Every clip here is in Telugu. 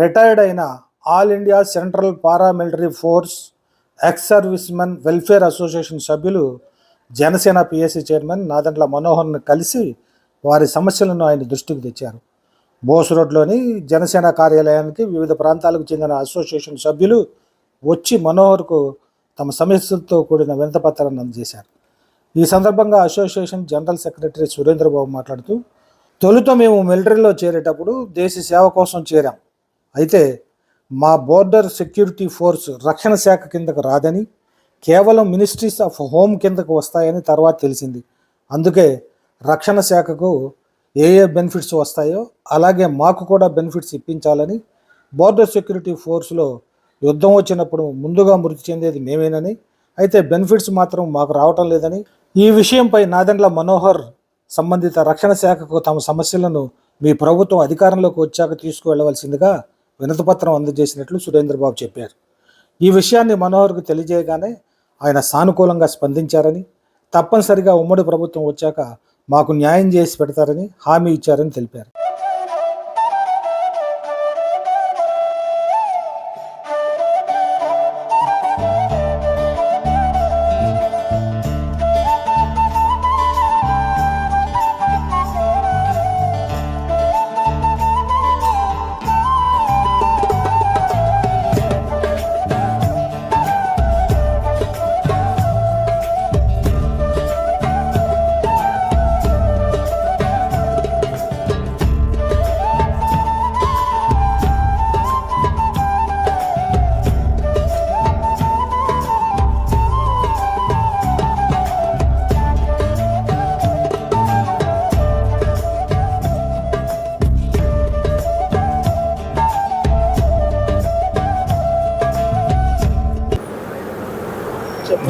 రిటైర్డ్ అయిన all India central paramilitary force ex servicemen welfare association సభ్యులు జనసేన పిఎస్సి చైర్మన్ నాదండ్ల మనోహర్ను కలిసి వారి సమస్యలను ఆయన దృష్టికి తెచ్చారు. బోస్ రోడ్లోని జనసేన కార్యాలయానికి వివిధ ప్రాంతాలకు చెందిన అసోసియేషన్ సభ్యులు వచ్చి మనోహర్కు తమ సమస్యలతో కూడిన వినతపత్రాన్ని అందజేశారు. ఈ సందర్భంగా అసోసియేషన్ జనరల్ సెక్రటరీ సురేంద్రబాబు మాట్లాడుతూ తొలుత మేము మిలిటరీలో చేరేటప్పుడు దేశ సేవ కోసం చేరాం. అయితే మా బోర్డర్ సెక్యూరిటీ ఫోర్స్ రక్షణ శాఖ కిందకు రాదని కేవలం మినిస్ట్రీస్ ఆఫ్ హోమ్ కిందకు వస్తాయని తర్వాత తెలిసింది. అందుకే రక్షణ శాఖకు ఏ ఏ బెనిఫిట్స్ వస్తాయో అలాగే మాకు కూడా బెనిఫిట్స్ ఇప్పించాలని బోర్డర్ సెక్యూరిటీ ఫోర్స్లో యుద్ధం వచ్చినప్పుడు ముందుగా మృతి చెందేది మేమేనని అయితే బెనిఫిట్స్ మాత్రం మాకు రావటం లేదని ఈ విషయంపై నాదెండ్ల మనోహర్ సంబంధిత రక్షణ శాఖకు తమ సమస్యలను మీ ప్రభుత్వం అధికారంలోకి వచ్చాక తీసుకువెళ్ళవలసిందిగా వినతిపత్రం అందజేసినట్లు సురేంద్రబాబు చెప్పారు. ఈ విషయాన్ని మనోహర్కు తెలియజేయగానే ఆయన సానుకూలంగా స్పందించారని తప్పనిసరిగా ఉమ్మడి ప్రభుత్వం వచ్చాక మాకు న్యాయం చేసి పెడతారని హామీ ఇచ్చారని తెలిపారు.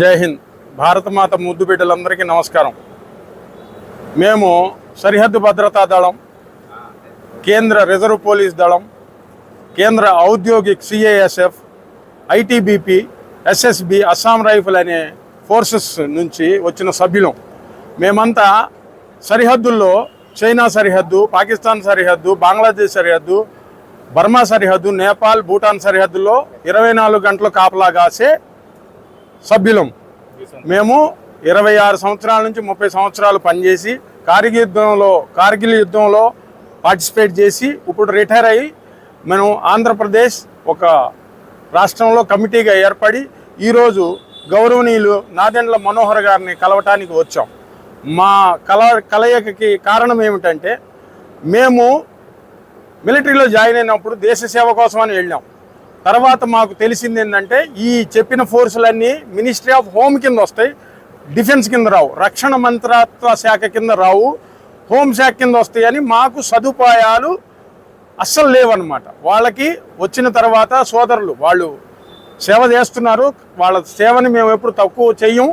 జై హింద్. భారతమాత ముద్దు బిడ్డలందరికీ నమస్కారం. మేము సరిహద్దు భద్రతా దళం కేంద్ర రిజర్వ్ పోలీస్ దళం కేంద్ర ఔద్యోగిక్ C A S F ITBP S S B Assam rifle అనే ఫోర్సెస్ నుంచి వచ్చిన సభ్యులం. మేమంతా సరిహద్దుల్లో చైనా సరిహద్దు పాకిస్తాన్ సరిహద్దు బంగ్లాదేశ్ సరిహద్దు బర్మా సరిహద్దు నేపాల్ భూటాన్ సరిహద్దులో ఇరవై నాలుగు గంటలు కాపలా కాసే సభ్యులం. మేము ఇరవై ఆరు సంవత్సరాల నుంచి ముప్పై సంవత్సరాలు పనిచేసి కార్గిల్ యుద్ధంలో కార్గిల్ యుద్ధంలో పార్టిసిపేట్ చేసి ఇప్పుడు రిటైర్ అయ్యి మనం ఆంధ్రప్రదేశ్ ఒక రాష్ట్రంలో కమిటీగా ఏర్పడి ఈరోజు గౌరవనీయులు నాదెండ్ల మనోహర్ గారిని కలవటానికి వచ్చాం. మా కల కలయికకి కారణం ఏమిటంటే మేము మిలిటరీలో జాయిన్ అయినప్పుడు దేశ సేవ కోసమని వెళ్ళాం. తర్వాత మాకు తెలిసింది ఏంటంటే ఈ చెప్పిన ఫోర్సులన్నీ మినిస్ట్రీ ఆఫ్ హోమ్ కింద వస్తాయి డిఫెన్స్ కింద రావు రక్షణ మంత్రిత్వ శాఖ కింద రావు హోమ్ శాఖ కింద వస్తాయని మాకు సదుపాయాలు అస్సలు లేవన్నమాట. వాళ్ళకి వచ్చిన తర్వాత సోదరులు వాళ్ళు సేవ చేస్తున్నారు వాళ్ళ సేవని మేము ఎప్పుడు తక్కువ చెయ్యం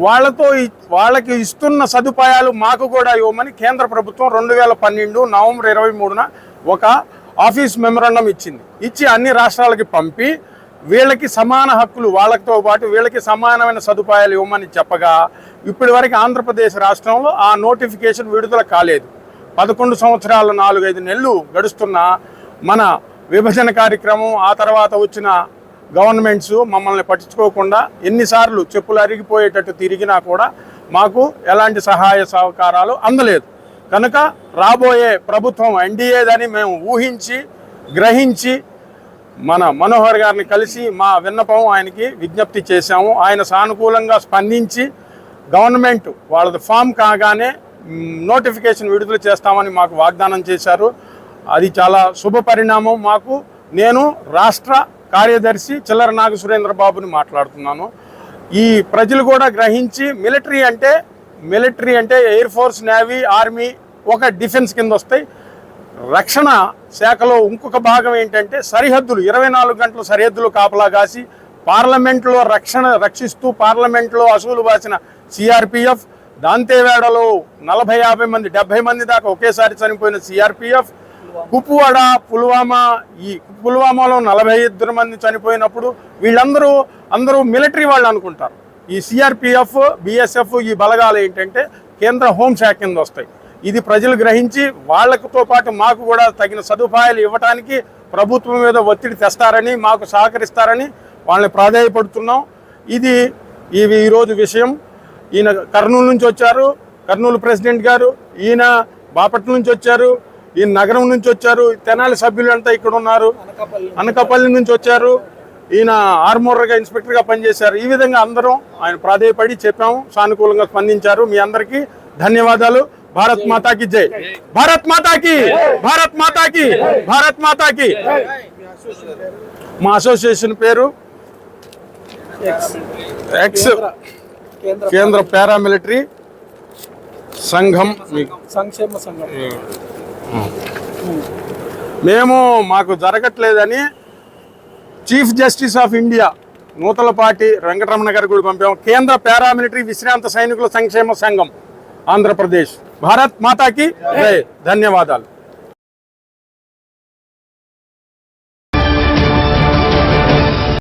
వాళ్ళతో వాళ్ళకి ఇస్తున్న సదుపాయాలు మాకు కూడా ఇవ్వమని కేంద్ర ప్రభుత్వం రెండు వేల పన్నెండు నవంబర్ ఇరవై మూడున ఒక ఆఫీస్ మెమరాండం ఇచ్చింది. ఇచ్చి అన్ని రాష్ట్రాలకి పంపి వీళ్ళకి సమాన హక్కులు వాళ్ళతో పాటు వీళ్ళకి సమానమైన సదుపాయాలు ఇవ్వమని చెప్పగా ఇప్పటి వరకు ఆంధ్రప్రదేశ్ రాష్ట్రంలో ఆ నోటిఫికేషన్ విడుదల కాలేదు. పదకొండు సంవత్సరాలు నాలుగైదు నెలలు గడుస్తున్న మన విభజన కార్యక్రమం ఆ తర్వాత వచ్చిన గవర్నమెంట్స్ మమ్మల్ని పట్టించుకోకుండా ఎన్నిసార్లు చెప్పులు అరిగిపోయేటట్టు తిరిగినా కూడా మాకు ఎలాంటి సహాయ సహకారాలు అందలేదు. కనుక రాబోయే ప్రభుత్వం ఎన్డీఏదని మేము ఊహించి గ్రహించి మన మనోహర్ గారిని కలిసి మా విన్నపం ఆయనకి విజ్ఞప్తి చేశాము. ఆయన సానుకూలంగా స్పందించి గవర్నమెంట్ వాళ్ళది ఫామ్ కాగానే నోటిఫికేషన్ విడుదల చేస్తామని మాకు వాగ్దానం చేశారు. అది చాలా శుభ పరిణామం మాకు. నేను రాష్ట్ర కార్యదర్శి చిల్లర నాగ సురేంద్ర బాబుని మాట్లాడుతున్నాను. ఈ ప్రజలు కూడా గ్రహించి మిలిటరీ అంటే మిలిటరీ అంటే ఎయిర్ ఫోర్స్ నేవీ ఆర్మీ ఒక డిఫెన్స్ కింద వస్తాయి. రక్షణ శాఖలో ఇంకొక భాగం ఏంటంటే సరిహద్దులు ఇరవై నాలుగు గంటలు సరిహద్దులు కాపలా కాసి పార్లమెంట్లో రక్షణ రక్షిస్తూ పార్లమెంట్లో అసూలు బాసిన సిఆర్పిఎఫ్ దాంతేవేడలో నలభై యాభై మంది డెబ్బై మంది దాకా ఒకేసారి చనిపోయిన సిఆర్పిఎఫ్ కుప్వాడ పుల్వామా ఈ పుల్వామాలో నలభై ఇద్దరు మంది చనిపోయినప్పుడు వీళ్ళందరూ అందరూ మిలిటరీ వాళ్ళు అనుకుంటారు. ఈ సిఆర్పిఎఫ్ బిఎస్ఎఫ్ ఈ బలగాలు ఏంటంటే కేంద్ర హోంశాఖ కింద వస్తాయి. ఇది ప్రజలు గ్రహించి వాళ్ళతో పాటు మాకు కూడా తగిన సదుపాయాలు ఇవ్వడానికి ప్రభుత్వం మీద ఒత్తిడి తెస్తారని మాకు సహకరిస్తారని వాళ్ళని ప్రాధాయపడుతున్నాం. ఇది ఇవి ఈరోజు విషయం. ఈయన కర్నూలు నుంచి వచ్చారు. కర్నూలు ప్రెసిడెంట్ గారు ఈయన బాపట్ల నుంచి వచ్చారు. ఈయన నగరం నుంచి వచ్చారు. తెనాలి సభ్యులు అంతా ఇక్కడ ఉన్నారు అనకాపల్లి నుంచి వచ్చారు. ఈయన ఆర్మూర్గా ఇన్స్పెక్టర్గా పనిచేశారు. ఈ విధంగా అందరం ఆయన ప్రాధేయపడి చెప్పాము. సానుకూలంగా స్పందించారు. మీ అందరికీ ధన్యవాదాలు. భారత్ మాతాకి జై. భారత్ మాతాకి! భారత్ మాతాకి! భారత్ మాతాకి! మా అసోసియేషన్ పేరు? ఎక్స్. కేంద్ర పారామిలిటరీ సంఘం సంక్షేమ సంఘం. మేము మాకు జరగట్లేదని chief justice of India Nuthalapati Venkataramana గారు కూడా పంపాము కేంద్ర పారామిలిటరీ విశ్రాంత సైనికుల సంక్షేమ సంఘం ఆంధ్రప్రదేశ్. భారత్ మాతాకి ధన్యవాదాలు.